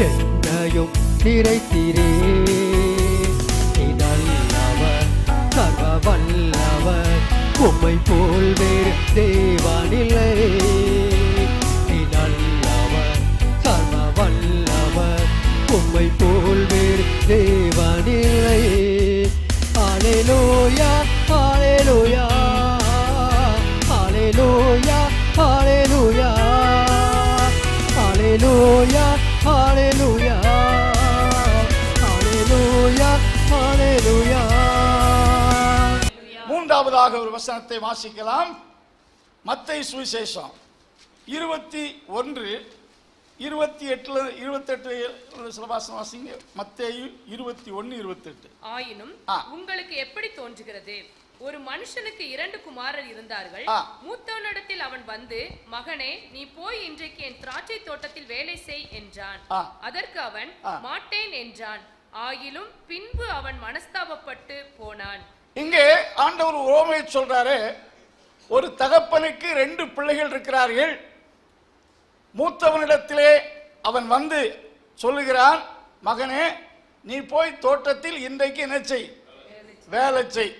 எந்தையும் நிறைத்திரே நல்லவர் சர்வ வல்லவர் உம்மை போல் வேறு தேவானில்லை நல்லவர் சர்வ வல்லவர் உம்மை போல் வேறு தேவானில்லை மூன்றாவதாக ஒரு வசனத்தை வாசிக்கலாம் மத்தை சுவிசேஷம் இருபத்தி ஒன்று இருபத்தி எட்டுல இருபத்தெட்டு சில வாசனம் வாசிங்க மத்தேயு இருபத்தி ஒன்று இருபத்தெட்டு ஆயினும். உங்களுக்கு எப்படி தோன்றுகிறது ஒரு மனுஷனுக்கு இரண்டு குமாரர் இருந்தார்கள். மூத்தவனிடத்தில் அவன் வந்து மகனே நீ போய் இன்றைக்கு என் திராட்சை தோட்டத்தில் வேலை செய் என்றான். அதற்கு அவன். மாட்டேன் என்றான் ஆயிலும் பின்பு அவன் மனஸ்தாபப்பட்டு போனான் இங்கே ஆண்டவர் ஓமையை சொல்றாரு ஒரு தகப்பனுக்கு ரெண்டு பிள்ளைகள் இருக்கிறார்கள். மூத்தவனிடத்திலே அவன் வந்து சொல்லுகிறான் மகனே நீ போய் தோட்டத்தில் இன்றைக்கு என்ன செய்? வேலை செய்.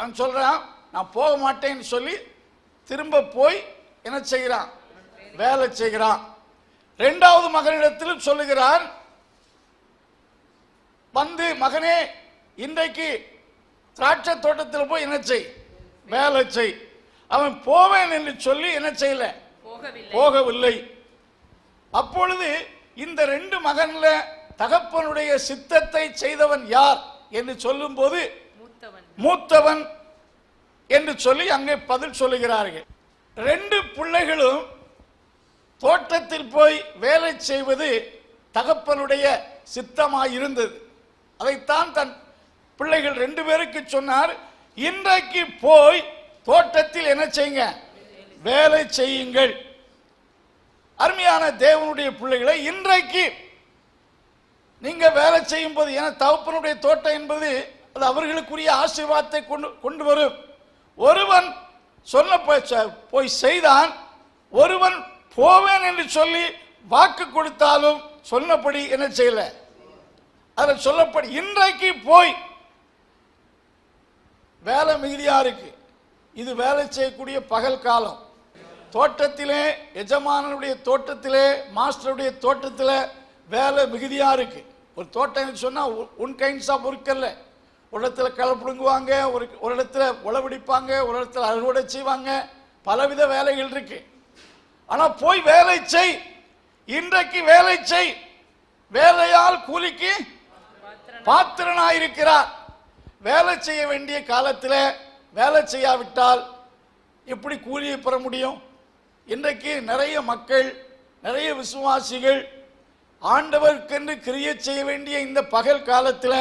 அவன் சொல்றான் நான் போக மாட்டேன்னு சொல்லி திரும்ப போய் என்ன செய்கிறான்? வேலை செய்கிறான். ரெண்டாவது மகனிடத்திலும் சொல்லுகிறான் வந்து மகனே இன்றைக்கு திராட்சை தோட்டத்தில் போய் என்ன செய்? வேலை செய். அவன் போவேன் என்று சொல்லி என்ன செய்யல? போகவில்லை. அப்பொழுது இந்த ரெண்டு மகன்ல தகப்பனுடைய சித்தத்தை செய்தவன் யார் என்று சொல்லும்போது மூத்தவன். மூத்தவன் என்று சொல்லி அங்கே பதில் சொல்லுகிறார்கள். ரெண்டு பிள்ளைகளும் தோட்டத்தில் போய் வேலை செய்வது தகப்பனுடைய சித்தமாய் இருந்தது அதைத்தான் தன் பிள்ளைகள் ரெண்டு பேருக்கு சொன்னார் இன்றைக்கு போய் தோட்டத்தில் என்ன செய்யுங்க? வேலை செய்யுங்கள். அருமையான தேவனுடைய பிள்ளைகளை இன்றைக்கு நீங்க வேலை செய்யும் போது ஏன்னா தகப்பனுடைய தோட்டம் என்பது அது அவர்களுக்குரிய ஆசீர்வாதத்தை கொண்டு கொண்டு வரும். ஒருவன் சொன்ன போய் போய் செய்தான் ஒருவன் போவேன் என்று சொல்லி வாக்கு கொடுத்தாலும் சொன்னபடி என்ன செய்யல? அதில் சொல்லப்படி இன்றைக்கு போய் வேலை மிகுதியாக இருக்கு. இது வேலை செய்யக்கூடிய பகல் காலம். தோட்டத்திலே எஜமானனுடைய தோட்டத்திலே மாஸ்டருடைய தோட்டத்தில் வேலை மிகுதியாக இருக்கு. ஒரு தோட்டம் சொன்னால் உன் கைண்ட்ஸ் ஆஃப் ஒர்க் ஒரு இடத்துல களை பிடுங்குவாங்க ஒரு ஒரு இடத்துல உழவடிப்பாங்க ஒரு இடத்துல அறுவடை செய்வாங்க. பலவித வேலைகள் இருக்கு. ஆனால் போய் வேலை செய். இன்றைக்கு வேலை செய். வேலையால் கூலிக்கு பாத்திரனாயிருக்கிறார் வேலை செய்ய வேண்டிய காலத்தில் வேலை செய்யாவிட்டால் எப்படி கூலியை பெற முடியும்? இன்றைக்கு நிறைய மக்கள் நிறைய விசுவாசிகள் ஆண்டவருக்கென்று கிரியை செய்ய வேண்டிய இந்த பகல் காலத்தில்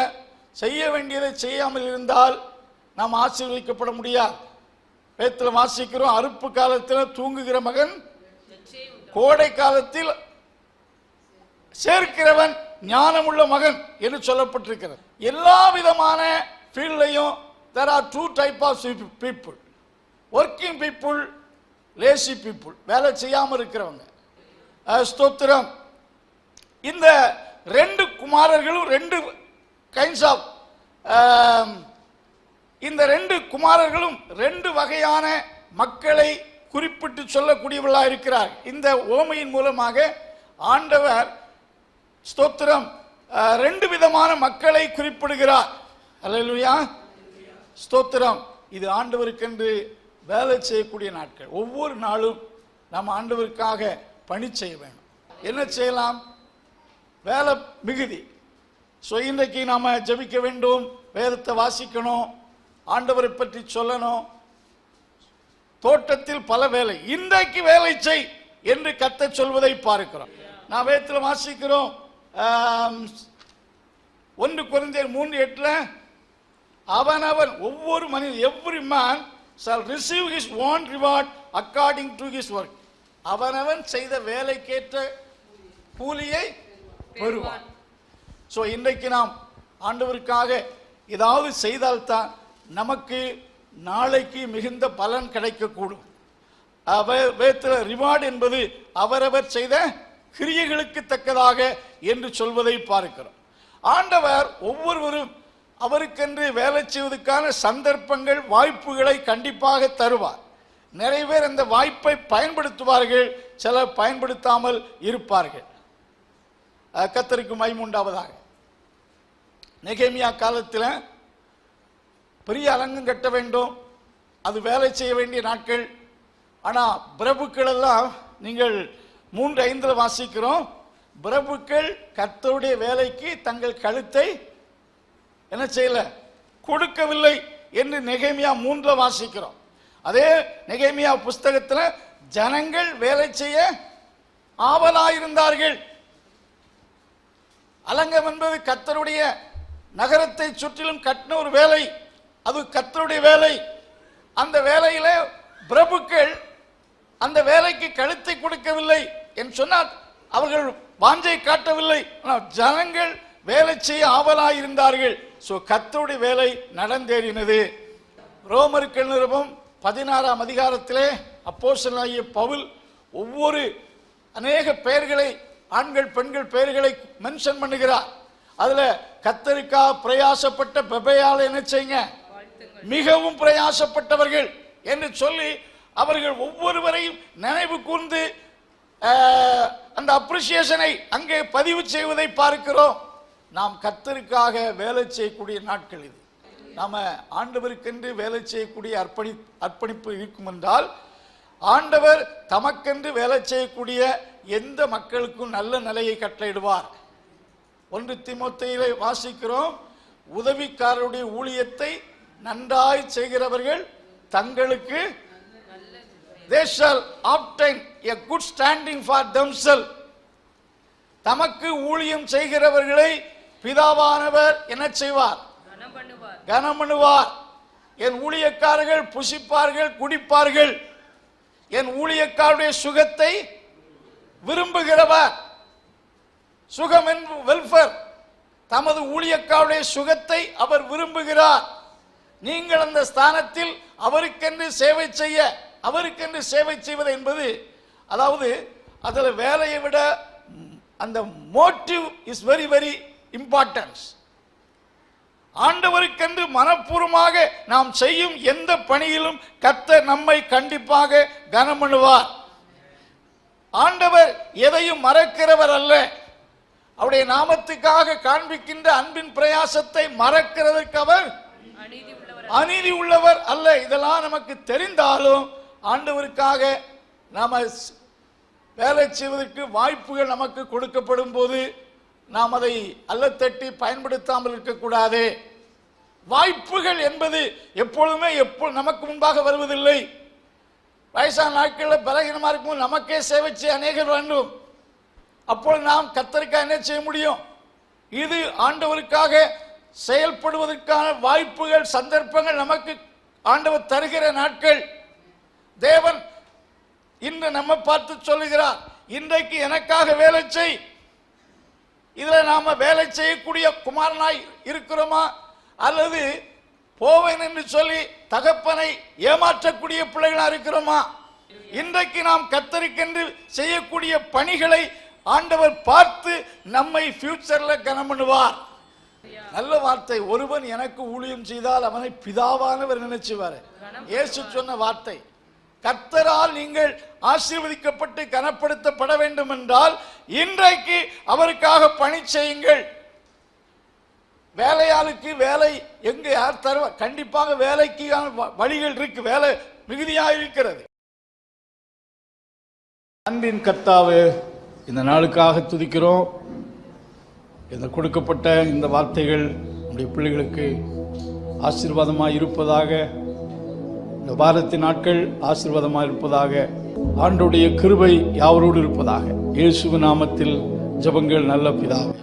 செய்ய வேண்டியதை செய்யாமல் இருந்தால் நாம் ஆசீர்வதிக்கப்பட முடியாது. வேத்தில் வாசிக்கிறோம் அறுப்பு காலத்தில் தூங்குகிற மகன் கோடை காலத்தில் சேர்க்கிறவன் ஞானமுள்ள மகன் என்று சொல்லப்பட்டிருக்கிறது. எல்லா விதமான ஃபீல்ட்லையும் there are two type of people working people lazy people வேலை செய்யாமல் இருக்கிறவங்க. ஸ்தோத்திரம். இந்த ரெண்டு குமாரர்களும் ரெண்டு கைண்ட்ஸ் ஆஃப் இந்த ரெண்டு குமாரர்களும் ரெண்டு வகையான மக்களை குறிப்பிட்டு சொல்லக்கூடியவர்களாக இருக்கிறார். இந்த ஓமையின் மூலமாக ஆண்டவர் ஸ்தோத்திரம் ரெண்டு விதமான மக்களை குறிப்பிடுகிறார். அலையலுயா ஸ்தோத்திரம். இது ஆண்டவருக்கென்று வேலை செய்யக்கூடிய நாட்கள். ஒவ்வொரு நாளும் நாம் ஆண்டவருக்காக பணி செய்ய வேணும் என்ன செய்யலாம்? வேலை மிகுதி. ஸோ இன்றைக்கு நாம் ஜெபிக்க வேண்டும். வேதத்தை வாசிக்கணும். ஆண்டவரை பற்றி சொல்லணும். தோட்டத்தில் பல வேலை. இன்றைக்கு வேலை செய் என்று கத்த சொல்வதை பார்க்கிறோம். நான் வேதத்தில் வாசிக்கிறோம். ஒன்று குறைந்தர் மூன்று எட்டில் அவனவன் ஒவ்வொரு மனிதன் every man shall receive his own reward according to his work அவனவன் செய்த வேலைக்கேற்ற கூலியை பெறுவான். ஸோ இன்றைக்கு நாம் ஆண்டவருக்காக ஏதாவது செய்தால்தான் நமக்கு நாளைக்கு மிகுந்த பலன் கிடைக்கக்கூடும். வேத்தில் ரிவார்டு என்பது அவரவர் செய்த கிரியைகளுக்கு தக்கதாக என்று சொல்வதை பார்க்கிறோம். ஆண்டவர் ஒவ்வொருவரும் அவருக்கென்று வேலை செய்வதற்கான சந்தர்ப்பங்கள் வாய்ப்புகளை கண்டிப்பாக தருவார். நிறைய பேர் அந்த வாய்ப்பை பயன்படுத்துவார்கள் சிலர் பயன்படுத்தாமல் இருப்பார்கள். கத்தருக்கு மைமுண்டாவதாக நெகேமியா காலத்தில் பெரிய அலங்கம் கட்ட வேண்டும் அது வேலை செய்ய வேண்டிய நாட்கள். ஆனால் பிரபுக்கள் எல்லாம் நீங்கள் மூன்று ஐந்தில் வாசிக்கிறோம். பிரபுக்கள் கத்தருடைய வேலைக்கு தங்கள் கழுத்தை என்ன செய்யல? கொடுக்கவில்லை என்று நெகைமியா மூன்றில் வாசிக்கிறோம். அதே நெகைமியா புஸ்தகத்தில் ஜனங்கள் வேலை செய்ய ஆவலாயிருந்தார்கள். அலங்கம் என்பது கத்தருடைய நகரத்தை சுற்றிலும் கட்டின ஒரு வேலை. அது கத்தருடைய வேலை. அந்த வேலையில் பிரபுக்கள் அந்த வேலைக்கு கழுத்தை கொடுக்கவில்லை என்று சொன்னால் அவர்கள் வாஞ்சை காட்டவில்லை. ஆனால் ஜனங்கள் வேலை செய்ய ஆவலாய் இருந்தார்கள் ஸோ கர்த்தருடைய வேலை நடந்தேறினது. ரோமர்கள் நிருபம் பதினாறாம் அதிகாரத்திலே அப்போஸ்தலனாகிய பவுல் ஒவ்வொரு அநேக பெயர்களை ஆண்கள் பெண்கள் பெயர்களை மென்ஷன் பண்ணுகிறார். அதுல கத்தரிக்கா பிரயாசப்பட்ட பெபையால் என்ன செய்யுங்க? மிகவும் பிரயாசப்பட்டவர்கள் என்று சொல்லி அவர்கள் ஒவ்வொருவரையும் நினைவு கூர்ந்து அந்த அப்ரிசியேஷனை அங்கே பதிவு செய்வதை பார்க்கிறோம். நாம் கத்தருக்காக வேலை செய்யக்கூடிய நாட்கள் இது. நாம ஆண்டவருக்கென்று வேலை செய்யக்கூடிய அர்ப்பணி அர்ப்பணிப்பு இருக்கும் என்றால் ஆண்டவர் தமக்கென்று வேலை செய்யக்கூடிய எந்த மக்களுக்கும் நல்ல நிலையை கட்டளையிடுவார். ஒன்று திமுத்தையிலே வாசிக்கிறோம் உதவிக்காரருடைய ஊழியத்தை நன்றாய் செய்கிறவர்கள் தங்களுக்கு they shall obtain a good standing for themselves தமக்கு ஊழியம் செய்கிறவர்களை பிதாவானவர் என்ன செய்வார்? கனம் பண்ணுவார். என் ஊழியக்காரர்கள் புசிப்பார்கள் குடிப்பார்கள். என் ஊழியக்காரருடைய சுகத்தை விரும்புகிறவர். சுகம் என்பது வெல்ஃபேர் தமது ஊழியக்காருடைய சுகத்தை அவர் விரும்புகிறார். நீங்கள் அந்த ஸ்தானத்தில் அவருக்கென்று சேவை செய்ய அவருக்கென்று சேவை செய்வது என்பது அதாவது அதில் வேலையை விட அந்த motive is very very importance ஆண்டவருக்கென்று மனப்பூர்வமாக நாம் செய்யும் எந்த பணியிலும் கத்த நம்மை கண்டிப்பாக கனம் ஆண்டவர் எதையும் மறக்கிறவர் அல்ல. அவருடைய நாமத்துக்காக காண்பிக்கின்ற அன்பின் பிரயாசத்தை மறக்கிறதற்கு அவர் அநீதி உள்ளவர் அல்ல. இதெல்லாம் நமக்கு தெரிந்தாலும் ஆண்டவருக்காக நாம வேலை செய்வதற்கு வாய்ப்புகள் நமக்கு கொடுக்கப்படும் போது நாம் அதை அல்லத்தட்டி பயன்படுத்தாமல் இருக்கக்கூடாது. வாய்ப்புகள் என்பது எப்பொழுதுமே எப்போ நமக்கு முன்பாக வருவதில்லை. வயசான நாட்களில் பலகீனமாக இருக்கும் நமக்கே சேவை செய்ய அநேகர் வேண்டும். அப்பொழுது நாம் கத்தருக்காக என்ன செய்ய முடியும்? இது ஆண்டவருக்காக செயல்படுவதற்கான வாய்ப்புகள் சந்தர்ப்பங்கள் நமக்கு ஆண்டவர் தருகிற நாட்கள். தேவன் இன்று நம்ம பார்த்து சொல்லுகிறார் இன்றைக்கு எனக்காக வேலை செய் இதுல நாம வேலை செய்யக்கூடிய குமாரனாய் இருக்கிறோமா? அல்லது போவேன் என்று சொல்லி தகப்பனை ஏமாற்றக்கூடிய பிள்ளைகளா இருக்கிறோமா? இன்றைக்கு நாம் கத்தருக்கென்று செய்யக்கூடிய பணிகளை ஆண்டவர் பார்த்து நம்மை ஃபியூச்சர்ல கனம் பண்ணுவார். நல்ல வார்த்தை. ஒருவன் எனக்கு ஊழியம் செய்தால் அவனை பிதாவானவர் நினைச்சுவாரு. இயேசு சொன்ன வார்த்தை. கர்த்தரால் நீங்கள் ஆசீர்வதிக்கப்பட்டு கனப்படுத்தப்பட வேண்டும் என்றால் இன்றைக்கு அவருக்காக பணி செய்யுங்கள். வேலையாளுக்கு வேலை எங்க யார் தருவா? கண்டிப்பாக வேலைக்கு வழிகள் இருக்கு. வேலை மிகுதியாக இருக்கிறது. அன்பின் கர்த்தாவே இந்த நாளுக்காக துதிக்கிறோம். இந்த கொடுக்கப்பட்ட இந்த வார்த்தைகள் நம்முடைய பிள்ளைகளுக்கு ஆசீர்வாதமாக இருப்பதாக இந்த வாரத்தின் நாட்கள் ஆசீர்வாதமாக இருப்பதாக ஆண்டுடைய கிருபை யாவரோடு இருப்பதாக. இயேசு நாமத்தில் ஜெபங்கள் நல்ல பிதாவே.